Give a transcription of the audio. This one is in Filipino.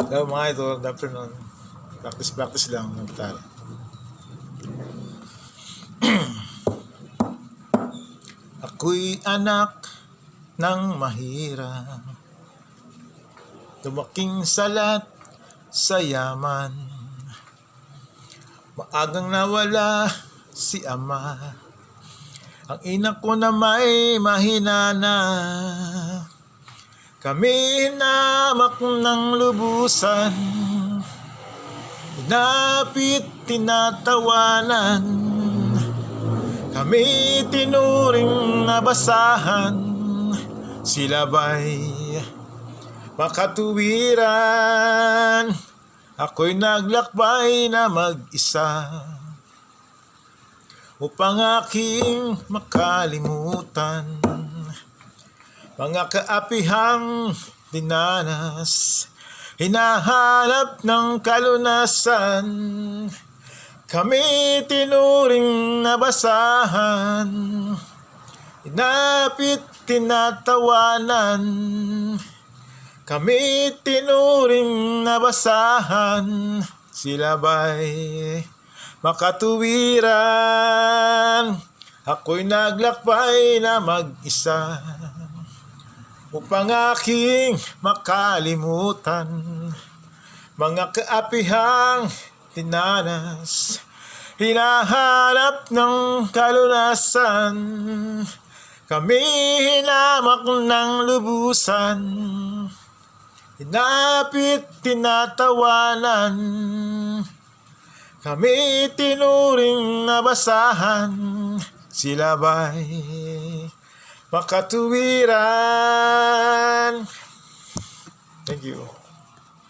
Hello mga idol, good afternoon. Practice, practice lang ng gitara. Ako'y anak ng mahirap. Dumaking salat sa yaman. Maagang nawala si ama. Ang ina ko na may mahina na. Kami namak ng lubusan. Inapit tinatawanan. Kami tinuring nabasahan. Sila ba'y makatuwiran? Ako'y naglakbay na mag-isa Upang aking makalimutan mga kaapihang dinanas, hinahanap ng kalunasan. Kami tinuring nabasahan, inapit tinatawanan. Kami tinuring nabasahan, sila ba'y makatuwiran? Ako'y naglakbay na mag-isa upang aking makalimutan mga kaapihang tinanas hinahanap ng kalunasan kami hinamak ng lubusan. Hinapit tinatawanan kami tinuring nabasahan sila ba'y makatuwiran. Thank you.